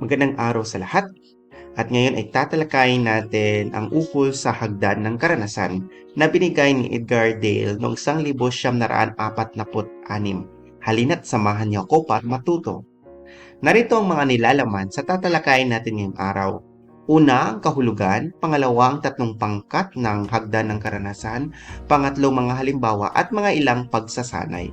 Magandang araw sa lahat. At ngayon ay tatalakayin natin ang ukol sa hagdan ng karanasan na binigay ni Edgar Dale noong 1946. Halina't samahan niyo ako para matuto. Narito ang mga nilalaman sa tatalakayin natin ngayong araw. Una, ang kahulugan. Pangalawa, ang tatlong pangkat ng hagdan ng karanasan. Pangatlo, mga halimbawa at mga ilang pagsasanay.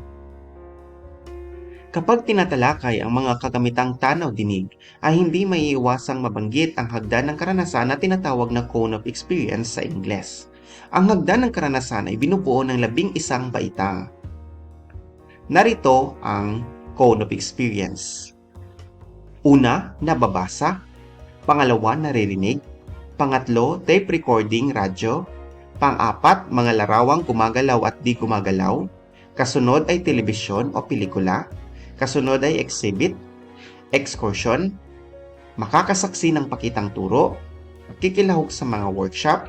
Kapag tinatalakay ang mga kagamitang tanaw-dinig, ay hindi maiiwasang mabanggit ang hagdan ng karanasan na tinatawag na cone of experience sa Ingles. Ang hagdan ng karanasan ay binubuo ng labing isang baitang. Narito ang cone of experience. Una, nababasa. Pangalawa, naririnig. Pangatlo, tape recording, radyo. Pang-apat, mga larawang gumagalaw at di gumagalaw. Kasunod ay telebisyon o pelikula. Kasunod ay exhibit, excursion, makakasaksi ng pakitang turo, kikilahok sa mga workshop,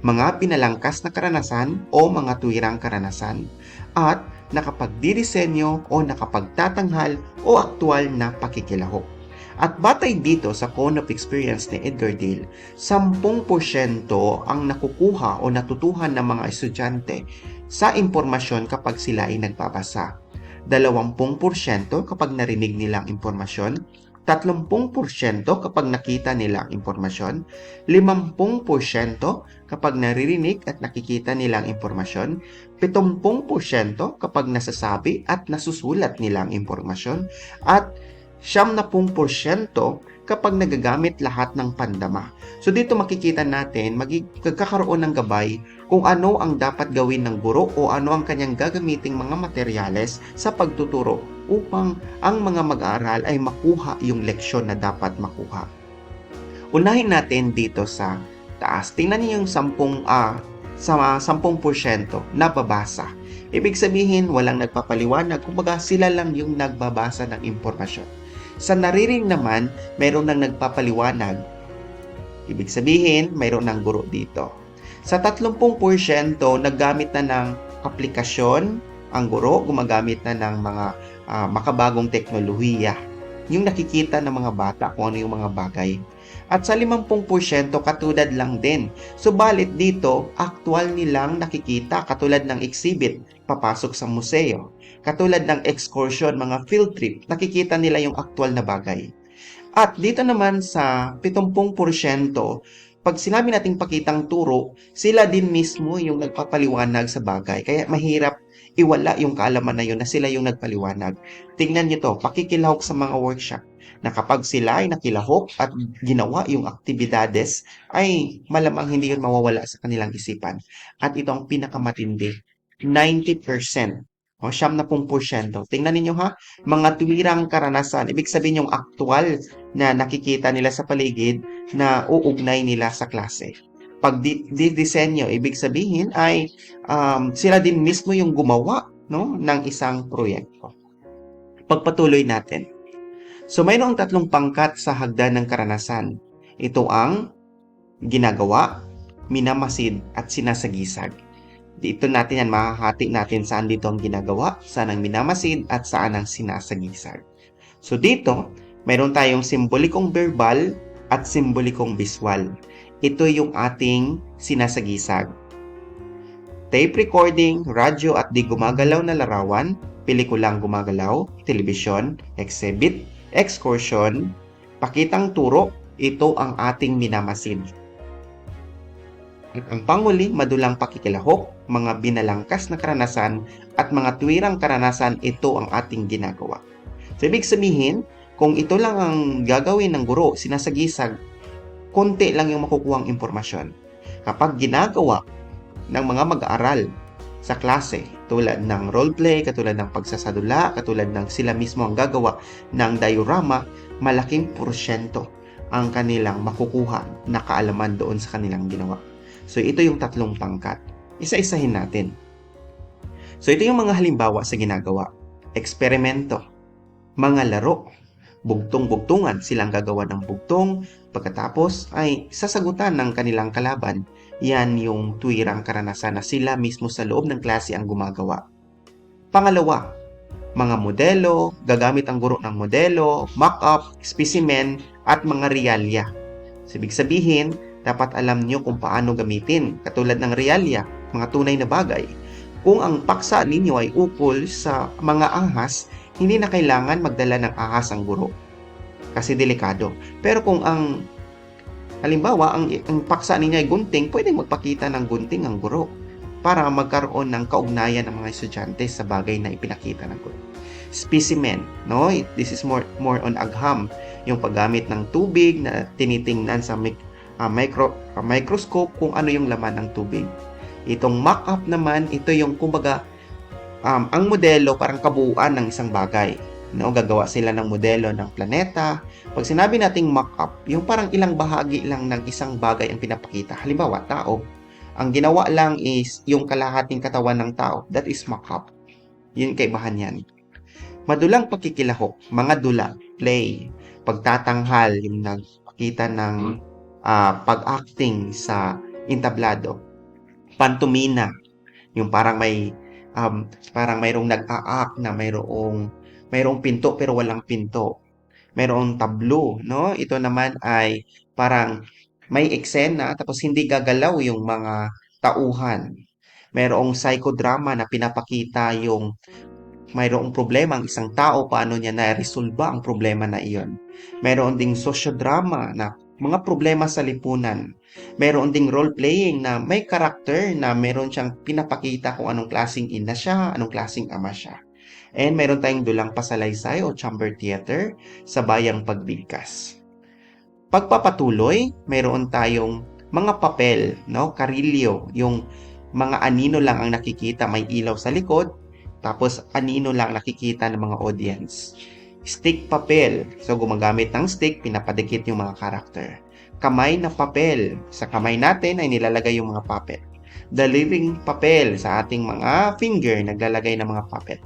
mga pinalangkas na karanasan o mga tuwirang karanasan, at nakapagdidisenyo o nakapagtatanghal o aktwal na pakikilahok. At batay dito sa cone of experience ni Edgar Dale, 10% ang nakukuha o natutuhan ng mga estudyante sa impormasyon kapag sila ay nagbabasa. 20% kapag narinig nila ang impormasyon, 30% kapag nakita nila ang impormasyon, 50% kapag naririnig at nakikita nila ang impormasyon, 70% kapag nasasabi at nasusulat nila ang impormasyon, at 70% kapag nagagamit lahat ng pandama. So dito makikita natin, magkakaroon ng gabay kung ano ang dapat gawin ng guro o ano ang kanyang gagamiting mga materyales sa pagtuturo upang ang mga mag-aaral ay makuha yung leksyon na dapat makuha. Unahin natin dito sa taas. Tingnan niyo yung 10 ah, sa 10% na babasa. Ibig sabihin, walang nagpapaliwanag. Kumbaga, sila lang yung nagbabasa ng impormasyon. Sa naririnig naman, mayroon nang nagpapaliwanag. Ibig sabihin, mayroon ng guro dito. Sa 30%, naggamit na ng aplikasyon ang guro, gumagamit na ng mga uh, makabagong teknolohiya. Yung nakikita ng mga bata kung ano yung mga bagay. At sa 50% katulad lang din. Subalit dito, aktual nilang nakikita katulad ng exhibit, papasok sa museo. Katulad ng excursion, mga field trip, nakikita nila yung aktual na bagay. At dito naman sa 70%, pag sinabi nating pakitang turo, sila din mismo yung nagpapaliwanag sa bagay. Kaya mahirap iwala yung kaalaman na yun na sila yung nagpaliwanag. Tingnan nyo to, pakikilahok sa mga workshop na kapag sila ay nakilahok at ginawa yung aktibidades, ay malamang hindi yun mawawala sa kanilang isipan. At ito ang pinakamatindi, 90%. O, siyam na pong porsyento. Tingnan ninyo ha, mga tuwirang karanasan. Ibig sabihin yung aktual na nakikita nila sa paligid na uugnay nila sa klase. Pag di, di ibig sabihin ay um, sila din mismo yung gumawa no, ng isang proyekto. Pagpatuloy natin. So mayroong tatlong pangkat sa hagdan ng karanasan. Ito ang ginagawa, minamasid at sinasagisag. Dito natin yan, makahati natin saan dito ang ginagawa, saan ang minamasid at saan ang sinasagisag. So dito, mayroon tayong simbolikong verbal at simbolikong visual. Ito yung ating sinasagisag. Tape recording, radyo at di gumagalaw na larawan, pelikulang gumagalaw, telebisyon, exhibit, excursion, pakitang turo, ito ang ating minamasid. At ang panguli, madulang pakikilahok, mga binalangkas na karanasan, at mga tuwirang karanasan, ito ang ating ginagawa. So, ibig sabihin, kung ito lang ang gagawin ng guro, sinasagisag, konti lang yung makukuhang impormasyon. Kapag ginagawa ng mga mag-aaral sa klase, tulad ng roleplay, katulad ng pagsasadula, katulad ng sila mismo ang gagawa ng diorama, malaking porsyento ang kanilang makukuha na kaalaman doon sa kanilang ginawa. So ito yung tatlong pangkat. Isa-isahin natin. So ito yung mga halimbawa sa ginagawa. Eksperimento, mga laro, bugtong-bugtungan. Silang gagawa ng bugtong, pagkatapos ay sasagutan ng kanilang kalaban. Yan yung tuwirang karanasan na sila mismo sa loob ng klase ang gumagawa. Pangalawa, mga modelo, gagamit ang guro ng modelo, mock-up, specimen, at mga realya. So, sabihin, dapat alam nyo kung paano gamitin. Katulad ng realya, mga tunay na bagay. Kung ang paksa ninyo ay ukol sa mga ahas, hindi na kailangan magdala ng ahas ang guro. Kasi delikado. Pero kung ang halimbawa, ang, ang paksa ninyo ay gunting, pwedeng magpakita ng gunting ang guro para magkaroon ng kaugnayan ng mga estudyante sa bagay na ipinakita ng guro. Specimen, no? This is more more on agham, yung paggamit ng tubig na tinitingnan sa mic, uh, micro, uh, microscope kung ano yung laman ng tubig. Itong mock-up naman, ito yung kumbaga um, ang modelo parang kabuuan ng isang bagay. No, gagawa sila ng modelo ng planeta. Pag sinabi nating mock-up, yung parang ilang bahagi lang ng isang bagay ang pinapakita. Halimbawa, tao. Ang ginawa lang is yung kalahating katawan ng tao. That is mock-up. Yun kaibahan yan. Madulang pagkikilahok, mga dula, play, pagtatanghal, yung nagpakita ng uh, pag-acting sa entablado. Pantomina, yung parang may um, parang mayroong nag-a-act na mayroong mayroong pinto pero walang pinto. Mayroong tablo, no? Ito naman ay parang may eksena tapos hindi gagalaw yung mga tauhan. Mayroong psychodrama na pinapakita yung mayroong problema ang isang tao, paano niya na-resolve ang problema na iyon. Mayroon ding sociodrama na mga problema sa lipunan. Meron ding role-playing na may karakter na meron siyang pinapakita kung anong klasing ina siya, anong klasing ama siya. And meron tayong dulang pasalaysay o chamber theater sa bayang pagbigkas. Pagpapatuloy, meron tayong mga papel, no? Karilyo, yung mga anino lang ang nakikita, may ilaw sa likod, tapos anino lang nakikita ng mga audience. Stick papel. So gumagamit ng stick, pinapadikit yung mga karakter. Kamay na papel. Sa kamay natin ay nilalagay yung mga papel. Daliring papel sa ating mga finger, naglalagay ng mga papel.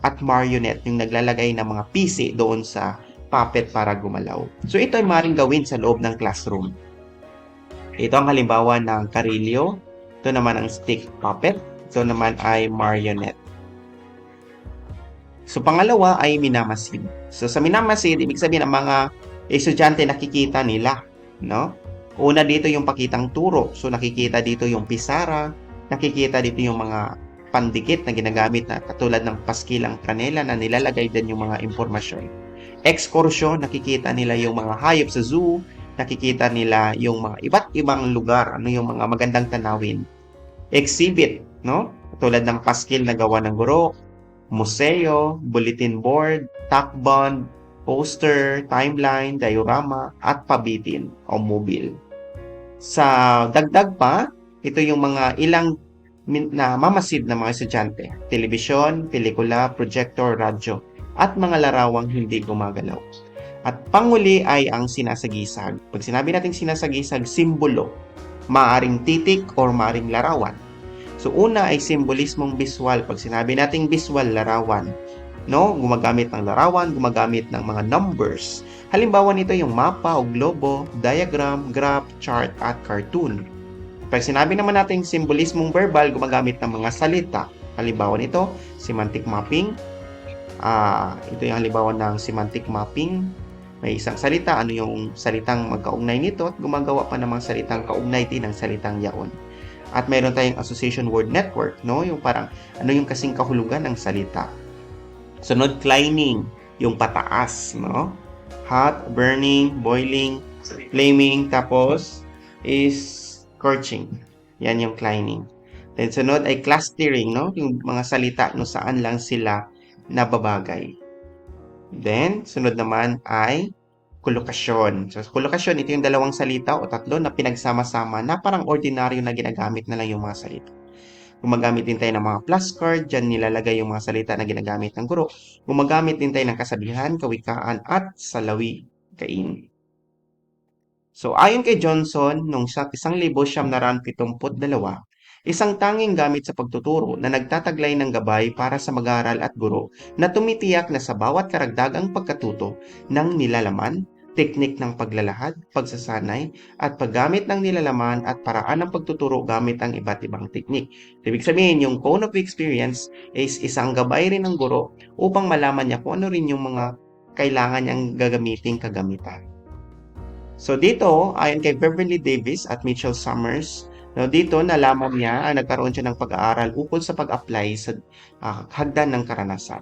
At marionette, yung naglalagay ng mga pisi doon sa puppet para gumalaw. So ito ay maring gawin sa loob ng classroom. Ito ang halimbawa ng karilyo. Ito naman ang stick puppet. Ito naman ay marionette. So pangalawa ay minamasid. So sa minamasid, ibig sabihin ang mga estudyante nakikita nila, no? Una dito yung pakitang turo. So nakikita dito yung pisara, nakikita dito yung mga pandikit na ginagamit na katulad ng paskilang pranela na nilalagay din yung mga impormasyon excursion, nakikita nila yung mga hayop sa zoo, nakikita nila yung mga iba't ibang lugar, ano yung mga magandang tanawin. Exhibit, no? Tulad ng paskil na gawa ng guro, museo, bulletin board, takbond, poster, timeline, diorama, at pabitin o mobile. Sa dagdag pa, ito yung mga ilang na mamasid na mga estudyante. Telebisyon, pelikula, projector, radyo at mga larawang hindi gumagalaw. At panguli ay ang sinasagisag. Pag sinabi natin sinasagisag, simbolo. Maaring titik or maaring larawan. So una ay simbolismong visual. Pag sinabi nating visual, larawan. No? Gumagamit ng larawan, gumagamit ng mga numbers. Halimbawa nito yung mapa o globo, diagram, graph, chart, at cartoon. Pag sinabi naman natin simbolismong verbal, gumagamit ng mga salita. Halimbawa nito, semantic mapping, Uh, ito yung halimbawa ng semantic mapping. May isang salita, ano yung salitang magkaugnay nito at gumagawa pa ng mga salitang kaugnay din ng salitang yaon. At mayroon tayong association word network, no? Yung parang ano yung kasing kahulugan ng salita. Sunod, climbing, yung pataas, no? Hot, burning, boiling, flaming, tapos is scorching. Yan yung climbing. Then sunod ay clustering, no? Yung mga salita no saan lang sila na babagay. Then, sunod naman ay kolokasyon. So, kolokasyon, ito yung dalawang salita o tatlo na pinagsama-sama na parang ordinaryo na ginagamit na lang yung mga salita. Gumagamit din tayo ng mga flashcard, dyan nilalagay yung mga salita na ginagamit ng guro. Gumagamit din tayo ng kasabihan, kawikaan, at salawi, kain. So, ayon kay Johnson, nung sa 1972, Isang tanging gamit sa pagtuturo na nagtataglay ng gabay para sa mag-aaral at guro na tumitiyak na sa bawat karagdagang pagkatuto ng nilalaman, teknik ng paglalahad, pagsasanay, at paggamit ng nilalaman at paraan ng pagtuturo gamit ang iba't ibang teknik. Ibig sabihin, yung cone of experience is isang gabay rin ng guro upang malaman niya kung ano rin yung mga kailangan niyang gagamiting kagamitan. So dito, ayon kay Beverly Davis at Mitchell Summers, no, dito nalaman niya, ah, nagkaroon siya ng pag-aaral ukol sa pag-apply sa ah, hagdan ng karanasan.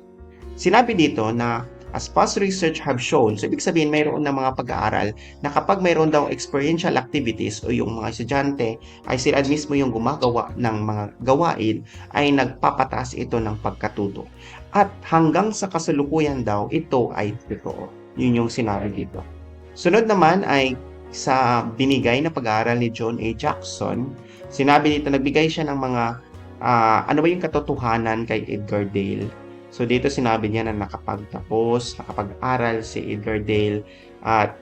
Sinabi dito na as past research have shown, so ibig sabihin mayroon ng mga pag-aaral na kapag mayroon daw experiential activities o yung mga estudyante ay sila mismo yung gumagawa ng mga gawain ay nagpapataas ito ng pagkatuto. At hanggang sa kasalukuyan daw, ito ay totoo. Yun yung sinabi dito. Sunod naman ay sa binigay na pag-aaral ni John A. Jackson, sinabi dito, nagbigay siya ng mga, ah, ano ba yung katotohanan kay Edgar Dale. So dito sinabi niya na nakapagtapos, nakapag-aral si Edgar Dale at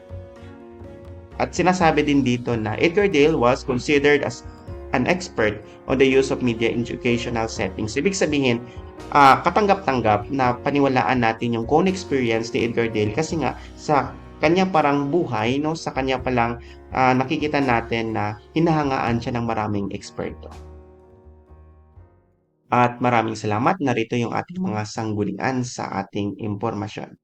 at sinasabi din dito na Edgar Dale was considered as an expert on the use of media educational settings. Ibig sabihin, ah, katanggap-tanggap na paniwalaan natin yung own experience ni Edgar Dale kasi nga sa kanya parang buhay, no, sa kanya palang ah, nakikita natin na hinahangaan siya ng maraming eksperto. At maraming salamat. Narito yung ating mga sanggunian sa ating impormasyon.